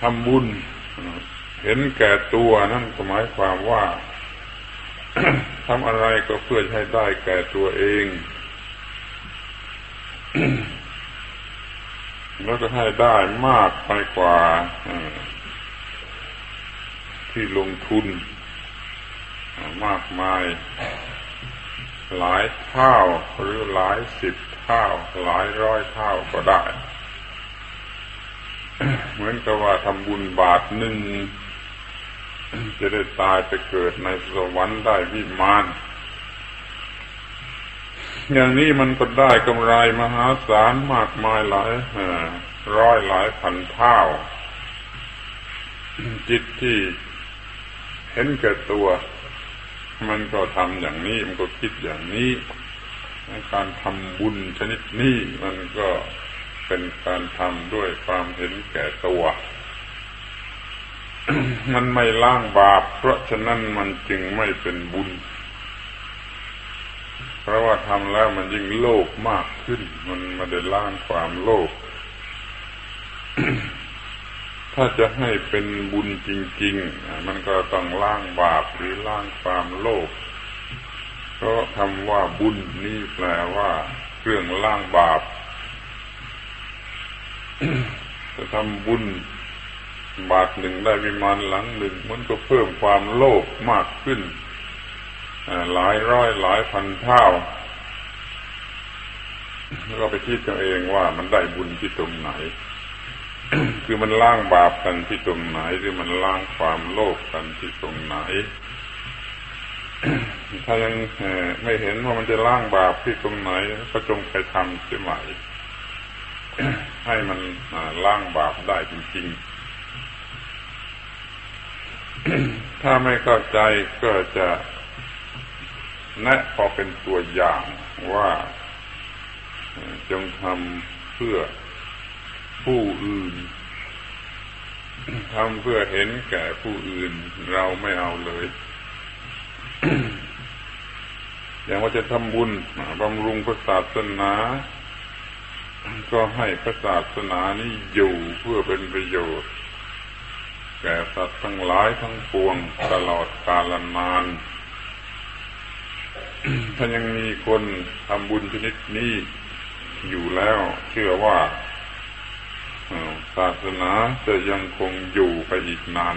ทำบุญ เห็นแก่ตัวนั่นหมายความว่าทำอะไรก็เพื่อให้ได้แก่ตัวเอง แล้วก็ให้ได้มากไปกว่าที่ลงทุน มากมาย หลายเท่าหรือหลายสิบเท่า หลายร้อยเท่าก็ได้ เหมือนกับว่าทำบุญบาทหนึ่งจะได้ตายไปเกิดในสวรรค์ได้วิมาน อย่างนี้มันก็ได้กำไรมหาศาลมากมายหลายร้อยหลายพันเท่า จิตที่เห็นแก่ตัว มันก็ทำอย่างนี้มันก็คิดอย่างนี้ การทำบุญชนิดนี้มันก็ เป็นการทำด้วยความเห็นแก่ตัวมันไม่ล้างบาป เพราะฉะนั้นมันจึงไม่เป็นบุญ เพราะว่าทำแล้วมันยิ่งโลภมากขึ้น มันไม่ได้ล้างความโลภถ้าจะให้เป็นบุญจริง ๆ มันก็ต้องล้างบาปหรือล้างความโลภเพราะคำว่าบุญนี่แปลว่า เครื่องล้างบาป จะทำบุญบาทหนึ่งได้วิมานหลังหนึ่ง มันก็เพิ่มความโลภมากขึ้นหลายร้อยหลายพันเท่าแล้วก็ไปคิดกันเองว่ามันได้บุญที่ตรงไหน คือมันล้างบาปกันที่ตรงไหน หรือมันล้างความโลภกันที่ตรงไหน ถ้ายังไม่เห็นว่ามันจะล้างบาปที่ตรงไหน ก็จงไปทำเสียใหม่ ให้มันล้างบาปได้จริงๆ ถ้าไม่เข้าใจก็จะแนะพอเป็นตัวอย่างว่า จงทำเพื่อผู้อื่นทำเพื่อเห็นแก่ผู้อื่นเราไม่เอาเลย อย่างว่าจะทำบุญบำรุงพระศาสนา ก็ให้พระศาสนานี้อยู่เพื่อเป็นประโยชน์ แก่สัตว์ทั้งหลายทั้งปวงตลอดกาลนาน ถ้ายังมีคนทำบุญชนิดนี้อยู่แล้ว เชื่อว่าศาสนาจะยังคงอยู่ไปอีกนาน